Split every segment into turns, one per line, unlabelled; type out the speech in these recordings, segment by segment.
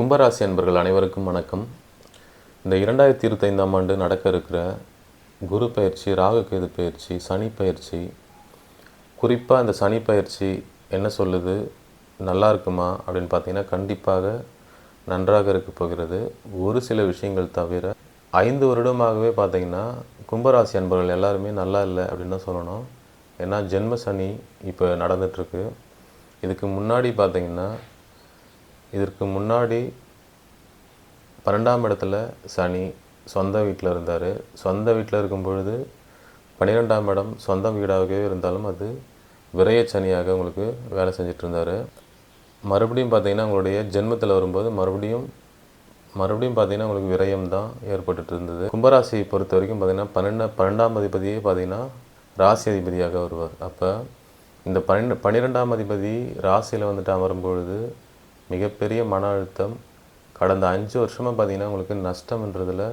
கும்பராசி அன்பர்கள் அனைவருக்கும் வணக்கம். இந்த இரண்டாயிரத்தி இருபத்தைந்தாம் ஆண்டு நடக்க இருக்கிற குரு பயிற்சி ராகுகேது பயிற்சி சனி பயிற்சி குறிப்பாக இந்த சனி பயிற்சி என்ன சொல்லுது நல்லா இருக்குமா அப்படின்னு பார்த்தீங்கன்னா கண்டிப்பாக நன்றாக இருக்க போகிறது. ஒரு சில விஷயங்கள் தவிர ஐந்து வருடமாகவே பார்த்தீங்கன்னா கும்பராசி அன்பர்கள் எல்லாருமே நல்லா இல்லை அப்படின்னு தான் சொல்லணும். ஏன்னா ஜென்ம சனி இப்போ நடந்துகிட்ருக்கு இதுக்கு முன்னாடி பார்த்தீங்கன்னா இதற்கு முன்னாடி பன்னெண்டாம் இடத்துல சனி சொந்த வீட்டில் இருந்தார். சொந்த வீட்டில் இருக்கும் பொழுது பன்னிரெண்டாம் இடம் சொந்த வீடாகவே இருந்தாலும் அது விரய சனியாக உங்களுக்கு வேலை செஞ்சுட்டு இருந்தார். மறுபடியும் பார்த்தீங்கன்னா உங்களுடைய ஜென்மத்தில் வரும்போது மறுபடியும் மறுபடியும் பார்த்தீங்கன்னா உங்களுக்கு விரயம் தான் ஏற்பட்டுட்டு இருந்தது. கும்பராசியை பொறுத்த வரைக்கும் பார்த்தீங்கன்னா பன்னெண்டு பன்னெண்டாம் அதிபதியே பார்த்தீங்கன்னா ராசி அதிபதியாக வருவார். அப்போ இந்த பன்னெண்டு பன்னிரெண்டாம் அதிபதி ராசியில் வந்துட்டு அமரும் பொழுது மிகப்பெரிய மன அழுத்தம். கடந்த அஞ்சு வருஷமாக பார்த்தீங்கன்னா உங்களுக்கு நஷ்டம்ன்றதில்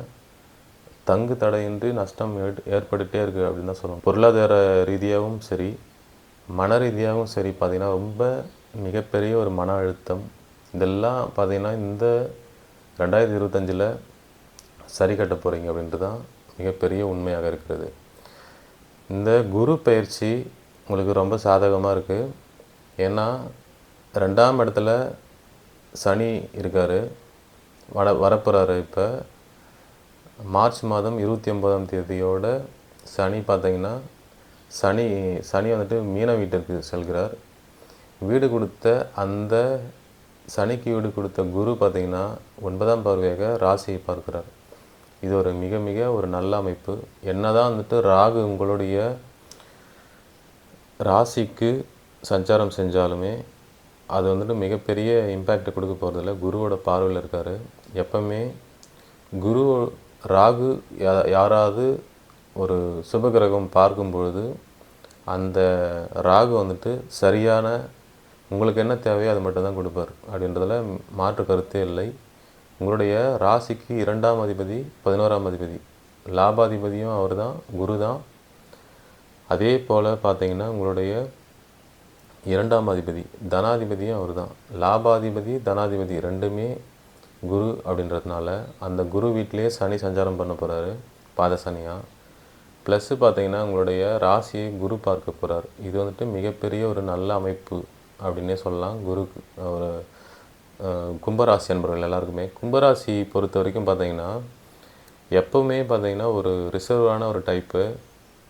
தங்கு தடையின்றி நஷ்டம் ஏற் ஏற்பட்டுகிட்டே இருக்குது அப்படின்னு தான் சொல்லுவோம். பொருளாதார ரீதியாகவும் சரி மன ரீதியாகவும் சரி பார்த்தீங்கன்னா ரொம்ப மிகப்பெரிய ஒரு மன அழுத்தம். இதெல்லாம் பார்த்தீங்கன்னா இந்த ரெண்டாயிரத்தி இருபத்தஞ்சில் சரி கட்ட போகிறீங்க அப்படின்ட்டு தான் மிகப்பெரிய உண்மையாக இருக்கிறது. இந்த குரு பயிற்சி உங்களுக்கு ரொம்ப சாதகமாக இருக்குது ஏன்னா ரெண்டாம் இடத்துல சனி இருக்கார். வர வரப்போகிறாரு இப்போ. மார்ச் மாதம் இருபத்தி ஒன்பதாம் தேதியோட சனி பார்த்தீங்கன்னா சனி சனி வந்துட்டு மீன வீட்டிற்கு செல்கிறார். வீடு கொடுத்த அந்த சனிக்கு வீடு கொடுத்த குரு பார்த்தீங்கன்னா ஒன்பதாம் பார்வையாக ராசியை பார்க்கிறார். இது ஒரு மிக மிக ஒரு நல்ல அமைப்பு. என்னதான் வந்துட்டு ராகு உங்களுடைய ராசிக்கு சஞ்சாரம் செஞ்சாலுமே அது வந்துட்டு மிகப்பெரிய இம்பேக்ட் கொடுக்க போகிறதில்ல குருவோட பார்வையில் இருக்கார். எப்பவுமே குரு ராகு யா- யாராவது ஒரு சுபகிரகம் பார்க்கும் பொழுது அந்த ராகு வந்துட்டு சரியான உங்களுக்கு என்ன தேவையோ அது மட்டும் தான் கொடுப்பார். அப்படின்றதில் மாற்று கருத்தே இல்லை. உங்களுடைய ராசிக்கு இரண்டாம் அதிபதி பதினோராம் அதிபதி. லாபாதிபதியும் அவர் தான் குரு தான் அதே போல் பார்த்தீங்கன்னா உங்களுடைய இரண்டாம் அதிபதி தனாதிபதியும் அவர் தான் லாபாதிபதி தனாதிபதி ரெண்டுமே குரு அப்படின்றதுனால அந்த குரு வீட்டிலேயே சனி சஞ்சாரம் பண்ண போகிறாரு பாத சனியாக ப்ளஸ்ஸு பார்த்தீங்கன்னா உங்களுடைய ராசியை குரு பார்க்க போகிறார் இது வந்துட்டு மிகப்பெரிய ஒரு நல்ல அமைப்பு அப்படின்னே சொல்லலாம். குருக்கு ஒரு கும்பராசி அன்பர்கள் எல்லாருக்குமே. கும்பராசி பொறுத்த வரைக்கும் பார்த்தீங்கன்னா எப்போவுமே பார்த்தீங்கன்னா ஒரு ரிசர்வான ஒரு டைப்பு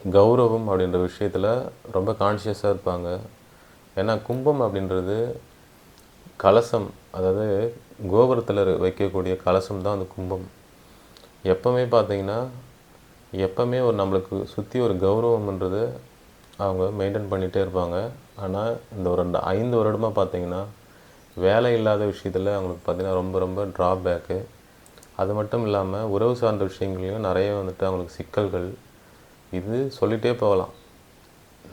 கௌரவம் அப்படின்ற விஷயத்தில் ரொம்ப கான்ஷியஸாக இருப்பாங்க. ஏன்னா கும்பம் அப்படின்றது கலசம் அதாவது கோபுரத்தில் வைக்கக்கூடிய கலசம் தான் அந்த கும்பம். எப்போவுமே பார்த்தீங்கன்னா எப்போவுமே ஒரு நம்மளுக்கு சுற்றி ஒரு கௌரவம்ன்றது அவங்க மெயின்டைன் பண்ணிகிட்டே இருப்பாங்க. ஆனால் இந்த ஒரு ரெண்டு ஐந்து வருடமாக பார்த்தீங்கன்னா வேலை இல்லாத விஷயத்தில் அவங்களுக்கு பார்த்திங்கன்னா ரொம்ப ரொம்ப ட்ராபேக்கு அது மட்டும் இல்லாமல் உறவு சார்ந்த விஷயங்களையும் நிறைய வந்துட்டு அவங்களுக்கு சிக்கல்கள். இது சொல்லிகிட்டே போகலாம்.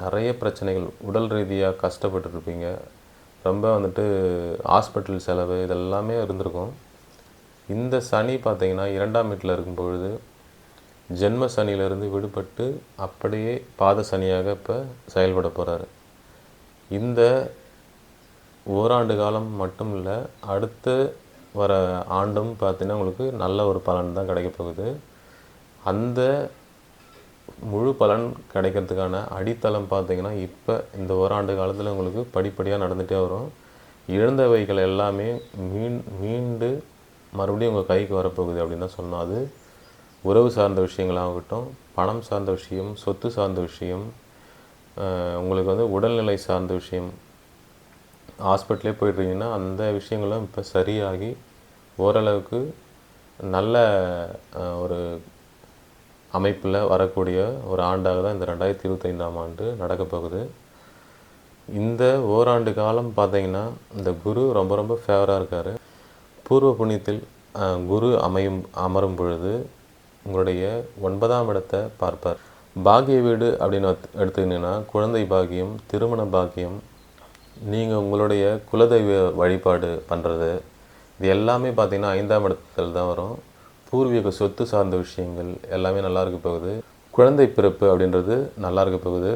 நிறைய பிரச்சனைகள். உடல் ரீதியாக கஷ்டப்பட்டுருப்பீங்க. ரொம்ப வந்துட்டு ஹாஸ்பிட்டல் செலவு இதெல்லாமே இருந்திருக்கும். இந்த சனி பார்த்திங்கன்னா இரண்டாம் வீட்டில் இருக்கும் பொழுது ஜென்ம சனியிலிருந்து விடுபட்டு அப்படியே பாத சனியாக இப்போ செயல்பட போகிறாரு இந்த ஓராண்டு காலம் மட்டும் இல்லை அடுத்து வர ஆண்டும் பார்த்திங்கன்னா உங்களுக்கு நல்ல ஒரு பலன் தான் கிடைக்க போகுது. அந்த முழு பலன் கிடைக்கிறதுக்கான அடித்தளம் பார்த்தீங்கன்னா இப்போ இந்த ஓராண்டு காலத்தில் உங்களுக்கு படிப்படியாக நடந்துகிட்டே வரும். இழந்தவைகள் எல்லாமே மீன் மீண்டு மறுபடியும் உங்கள் கைக்கு வரப்போகுது அப்படின்னு தான் சொன்னால் அது உறவு சார்ந்த விஷயங்களாகட்டும் பணம் சார்ந்த விஷயம் சொத்து சார்ந்த விஷயம் உங்களுக்கு வந்து உடல்நிலை சார்ந்த விஷயம். ஹாஸ்பிட்டலே போயிட்டுருக்கீங்கன்னா அந்த விஷயங்களும் இப்போ சரியாகி ஓரளவுக்கு நல்ல ஒரு அமைப்பில் வரக்கூடிய ஒரு ஆண்டாக தான் இந்த ரெண்டாயிரத்தி இருபத்தைந்தாம் ஆண்டு நடக்கப்போகுது இந்த ஓராண்டு காலம் பார்த்தீங்கன்னா இந்த குரு ரொம்ப ரொம்ப ஃபேவராக இருக்கார். பூர்வ புண்ணியத்தில் குரு அமையும் அமரும் பொழுது உங்களுடைய ஒன்பதாம் இடத்தை பார்ப்பார். பாக்கிய வீடு அப்படின்னு எடுத்து- எடுத்துக்கிட்டிங்கன்னா குழந்தை பாக்கியம் திருமண பாக்கியம் நீங்கள் உங்களுடைய குலதெய்வ வழிபாடு பண்ணுறது இது எல்லாமே பார்த்தீங்கன்னா ஐந்தாம் இடத்துல தான் வரும். பூர்வீக சொத்து சார்ந்த விஷயங்கள் எல்லாமே நல்லா இருக்க போகுது. குழந்தை பிறப்பு அப்படின்றது நல்லா இருக்க போகுது.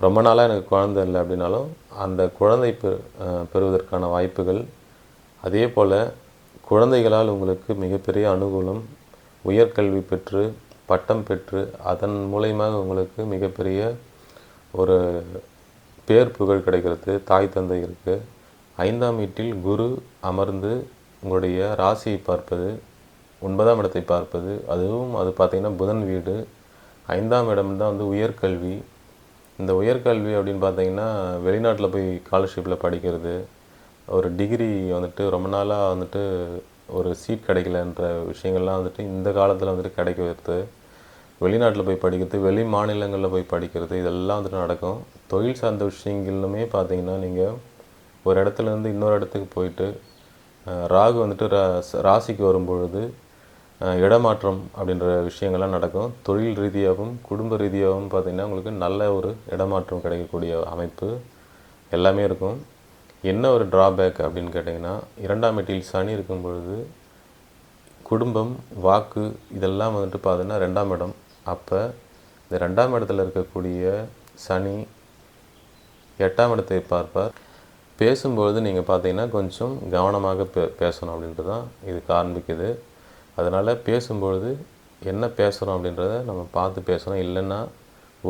ரொம்ப நாளாக எனக்கு குழந்தை இல்லை அப்படின்னாலும் அந்த குழந்தை பெ பெறுவதற்கான வாய்ப்புகள் அதே போல் குழந்தைகளால் உங்களுக்கு மிகப்பெரிய அனுகூலம் உயர்கல்வி பெற்று பட்டம் பெற்று அதன் மூலயமாக உங்களுக்கு மிகப்பெரிய ஒரு பேர் புகழ் கிடைக்கிறது தாய் தந்தைகளுக்கு ஐந்தாம் வீட்டில் குரு அமர்ந்து உங்களுடைய ராசியை பார்ப்பது ஒன்பதாம் இடத்தை பார்ப்பது அதுவும் அது பார்த்திங்கன்னா புதன் வீடு. ஐந்தாம் இடம் தான் வந்து உயர்கல்வி. இந்த உயர்கல்வி அப்படின்னு பார்த்தீங்கன்னா வெளிநாட்டில் போய் ஸ்காலர்ஷிப்பில் படிக்கிறது. ஒரு டிகிரி வந்துட்டு ரொம்ப நாளாக வந்துட்டு ஒரு சீட் கிடைக்கலன்ற விஷயங்கள்லாம் வந்துட்டு இந்த காலத்தில் வந்துட்டு கிடைக்க வருது வெளிநாட்டில் போய் படிக்கிறது வெளி மாநிலங்களில் போய் படிக்கிறது இதெல்லாம் வந்துட்டு நடக்கும். தொழில் சார்ந்த விஷயங்களுமே பார்த்தீங்கன்னா நீங்கள் ஒரு இடத்துலேருந்து இன்னொரு இடத்துக்கு போயிட்டு ராகு வந்துட்டு ரா- ராசிக்கு வரும்பொழுது இடமாற்றம் அப்படின்ற விஷயங்கள்லாம் நடக்கும். தொழில் ரீதியாகவும் குடும்ப ரீதியாகவும் பார்த்திங்கன்னா உங்களுக்கு நல்ல ஒரு இடமாற்றம் கிடைக்கக்கூடிய அமைப்பு எல்லாமே இருக்கும். என்ன ஒரு ட்ராபேக் அப்படின்னு கேட்டிங்கன்னா இரண்டாம் வீட்டில் சனி இருக்கும் பொழுது குடும்பம் வாக்கு இதெல்லாம் வந்துட்டு பார்த்தீங்கன்னா ரெண்டாம் இடம். அப்போ இந்த ரெண்டாம் இடத்துல இருக்கக்கூடிய சனி எட்டாம் இடத்தை பார்ப்பார். பேசும்பொழுது நீங்கள் பார்த்தீங்கன்னா கொஞ்சம் கவனமாக பே பேசணும் அப்படின்ட்டு தான் இது காண்பிக்குது அதனால் பேசும்பொழுது என்ன பேசுகிறோம் அப்படின்றத நம்ம பார்த்து பேசணும். இல்லைன்னா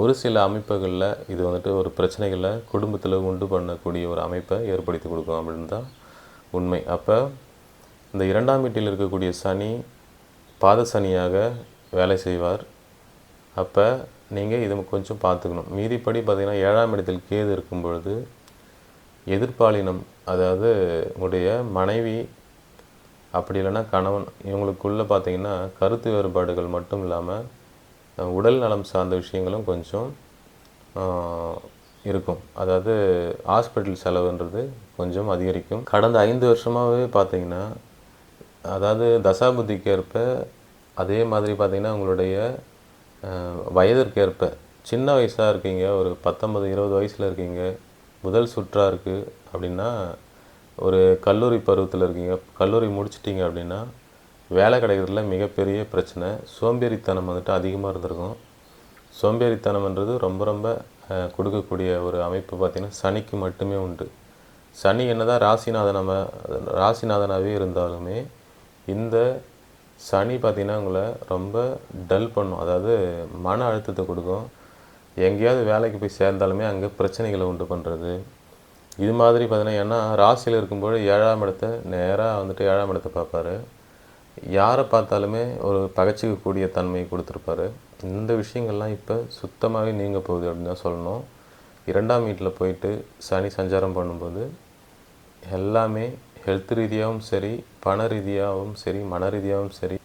ஒரு சில அமைப்புகளில் இது வந்துட்டு ஒரு பிரச்சனைகளை குடும்பத்தில் உண்டு பண்ணக்கூடிய ஒரு அமைப்பை ஏற்படுத்தி கொடுக்கும் அப்படின்னு தான் உண்மை. அப்போ இந்த இரண்டாம் வீட்டில் இருக்கக்கூடிய சனி பாத சனியாக வேலை செய்வார். அப்போ நீங்கள் இதை கொஞ்சம் பார்த்துக்கணும். மீதிப்படி பார்த்திங்கன்னா ஏழாம் இடத்தில் கேது இருக்கும் பொழுது எதிர்ப்பாலினம் அதாவது உங்களுடைய மனைவி அப்படி இல்லைன்னா கணவன் இவங்களுக்குள்ளே பார்த்தீங்கன்னா கருத்து வேறுபாடுகள் மட்டும் இல்லாமல் உடல் நலம் சார்ந்த விஷயங்களும் கொஞ்சம் இருக்கும். அதாவது ஹாஸ்பிட்டல் செலவுன்றது கொஞ்சம் அதிகரிக்கும். கடந்த ஐந்து வருஷமாகவே பார்த்தீங்கன்னா அதாவது தசாபுத்திக்கேற்ப அதே மாதிரி பார்த்திங்கன்னா உங்களுடைய வயதிற்கேற்ப சின்ன வயசாக இருக்கீங்க ஒரு பத்தொன்பது இருபது வயசில் இருக்கீங்க முதல் சுற்றாக இருக்குது அப்படின்னா ஒரு கல்லூரி பருவத்தில் இருக்கீங்க. கல்லூரி முடிச்சிட்டிங்க அப்படின்னா வேலை கிடைக்கிறதுல மிகப்பெரிய பிரச்சனை. சோம்பேறித்தனம் வந்துட்டு அதிகமாக இருந்திருக்கும். சோம்பேறித்தனம்ன்றது ரொம்ப ரொம்ப கொடுக்கக்கூடிய ஒரு அமைப்பு பார்த்திங்கன்னா சனிக்கு மட்டுமே உண்டு. சனி என்ன தான் ராசிநாதனம ராசிநாதனாகவே இருந்தாலுமே இந்த சனி பார்த்திங்கன்னா உங்களை ரொம்ப டல் பண்ணும். அதாவது மன அழுத்தத்தை கொடுக்கும். எங்கேயாவது வேலைக்கு போய் சேர்ந்தாலுமே அங்கே பிரச்சனைகளை உண்டு பண்ணுறது இது மாதிரி பார்த்தீங்கன்னா ஏன்னா ராசியில் இருக்கும்போது ஏழாம் இடத்த நேராக வந்துட்டு ஏழாம் இடத்தை பார்ப்பாரு. யாரை பார்த்தாலுமே ஒரு பகைச்சிக்கக்கூடிய தன்மையை கொடுத்துருப்பாரு. இந்த விஷயங்கள்லாம் இப்போ சுத்தமாகவே நீங்க போகுது அப்படின்னு தான் சொல்லணும். இரண்டாம் வீட்டில் போயிட்டு சனி சஞ்சாரம் பண்ணும்போது எல்லாமே ஹெல்த் ரீதியாகவும் சரி பண ரீதியாகவும் சரி மன ரீதியாகவும் சரி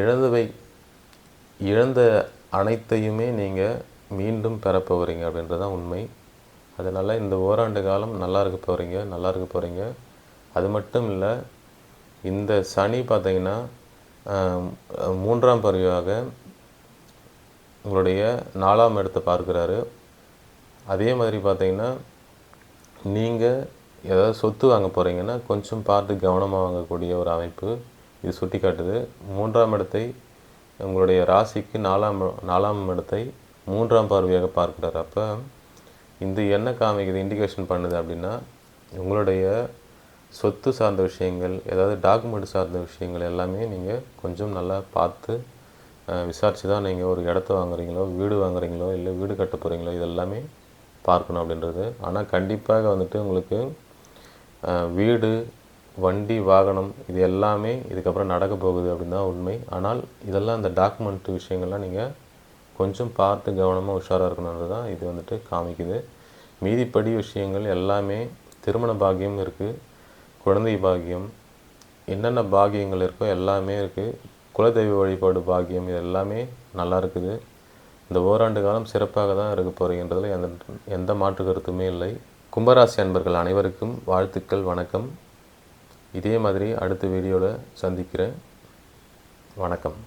இழந்தவை இழந்த அனைத்தையுமே நீங்கள் மீண்டும் பெற போகிறீங்க அப்படின்றது தான் உண்மை. அதனால் இந்த ஓராண்டு காலம் நல்லா இருக்க போகிறீங்க நல்லா இருக்க போகிறீங்க அது மட்டும் இல்லை இந்த சனி பார்த்தீங்கன்னா மூன்றாம் பருவியாக உங்களுடைய நாலாம் இடத்தை பார்க்குறாரு. அதே மாதிரி பார்த்தீங்கன்னா நீங்கள் ஏதாவது சொத்து வாங்க போகிறீங்கன்னா கொஞ்சம் பார்த்து கவனமாக வாங்கக்கூடிய ஒரு அமைப்பு இது சுட்டி காட்டுது மூன்றாம் இடத்தை உங்களுடைய ராசிக்கு நாலாம் நாலாம் இடத்தை மூன்றாம் பார்வையாக பார்க்குறாரு. அப்போ இந்த என்ன காமிக்குது இண்டிகேஷன் பண்ணுது அப்படின்னா உங்களுடைய சொத்து சார்ந்த விஷயங்கள் ஏதாவது டாக்குமெண்ட் சார்ந்த விஷயங்கள் எல்லாமே நீங்கள் கொஞ்சம் நல்லா பார்த்து விசாரித்து தான் நீங்கள் ஒரு இடத்த வாங்குறீங்களோ வீடு வாங்குறீங்களோ இல்லை வீடு கட்ட போகிறீங்களோ இதெல்லாமே பார்க்கணும் அப்படின்றது. ஆனால் கண்டிப்பாக வந்துட்டு உங்களுக்கு வீடு வண்டி வாகனம் இது எல்லாமே இதுக்கப்புறம் நடக்க போகுது அப்படின்னு தான் உண்மை. ஆனால் இதெல்லாம் இந்த டாக்குமெண்ட் விஷயங்கள்லாம் நீங்கள் கொஞ்சம் பார்த்து கவனமாக உஷாராக இருக்கணுன்றது தான் இது வந்துட்டு காமிக்குது. மீதிப்படி விஷயங்கள் எல்லாமே திருமண பாக்கியம் இருக்குது குழந்தை பாக்கியம் என்னென்ன பாக்கியங்கள் இருக்கோ எல்லாமே இருக்குது குலதெய்வ வழிபாடு பாக்கியம் இது எல்லாமே நல்லா இருக்குது. இந்த ஓராண்டு காலம் சிறப்பாக தான் இருக்க போகிறேன்றதில் எந்த எந்த மாற்று கருத்துமே இல்லை. கும்பராசி அன்பர்கள் அனைவருக்கும் வாழ்த்துக்கள் வணக்கம். இதே மாதிரி அடுத்த வீடியோவில் சந்திக்கிறேன். வணக்கம்.